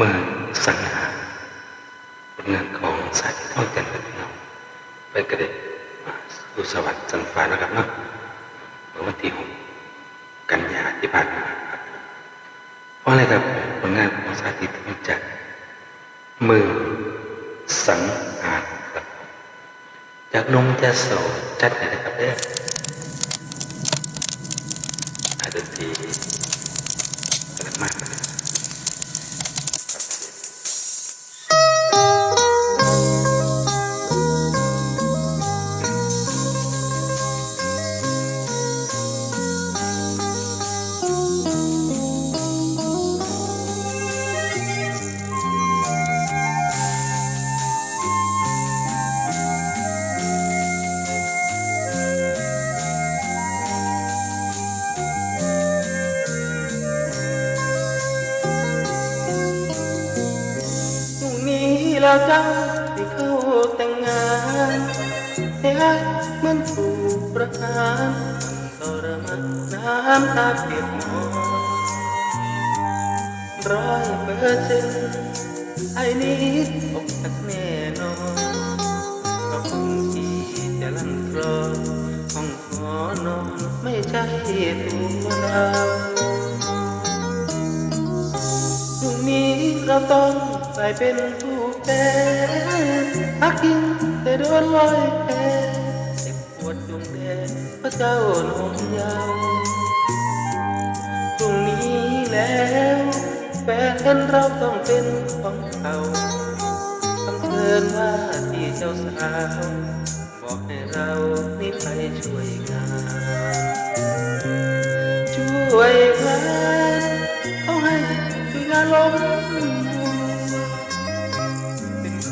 มื่อสังหารผลงานของสายท่องกันพี่น้องไปกระเด็นมาสู่สวรรค์สันฟ้านะครับเนาะเมื่อวันที่หกกันยาที่ผ่านมาครับเพราะอะไรครับผลงานของสาธิตมาจากมือสังหารครับจากนมจะโสจัดเลยนะครับเนี่ยอาจจะที แล้วจ้าได้เข้าแต่งงานให้ฮักเหมือนถูกประหารทรมานน้ำตาเปียกหมอนร้อยเปอร์เซ็นต์ไอ้นี้อกหักแน่นอนก็คงที่จะลันคลอนห้องหอนอนไม่ใช่ตัวเราพรุ่งนี้เราต้องกลายเป็นผู้ แพ้พักกินแต่โดนลอยแพ้เจ็บปวดดวงแดงพระเจ้าหนมยาวพรุ่งนี้แล้วแฟนเราต้องเป็นของเขาคำเตือนว่าที่เจ้าสาวบอกให้เรานี่ไปช่วยงาน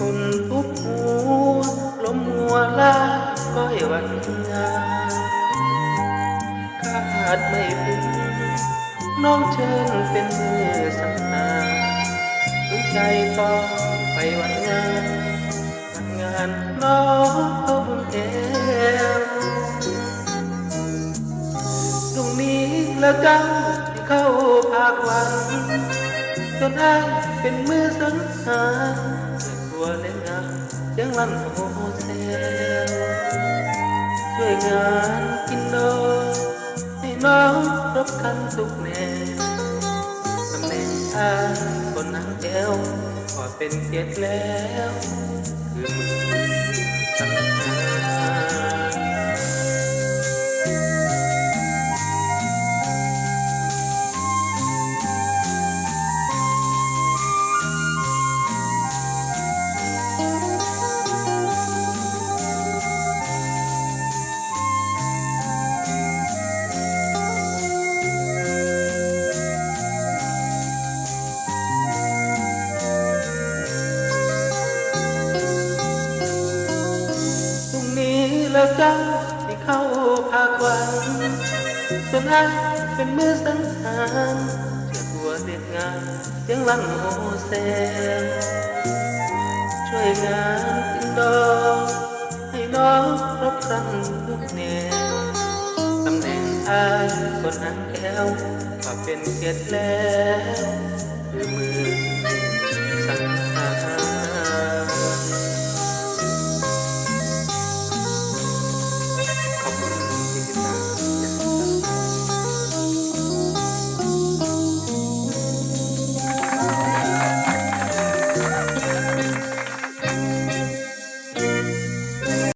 ทนทุกหัวลมหัวลาก้อยวันงานคาดไม่ถึงน้องเชิญเป็นมือสังหารหัวใจต้องไปวันงานวันงานน้องเขาบุญแก้วตรงนี้แล้วเจ้าที่เข้าภาคหวังจนอ้างเป็นมือสังหาร วเล่นงานยังลั่นโฮเซลช่วยงานกินโดให้น้องรบคันทุกแนวตำแหน่งอ้างคนนั้งแก้วขอเป็นเกียรติแล้ว แล้วเจ้าที่เข้าภาควังจนอ้างเป็นมือสังหารเชื่อตัวเด็ดงานเสียงลั่นโอเซลช่วยงานติงดอให้น้องครบครันทุกแนวตำแหน่งอายคนนั้นแก้วก็เป็นเกียรติแล้ว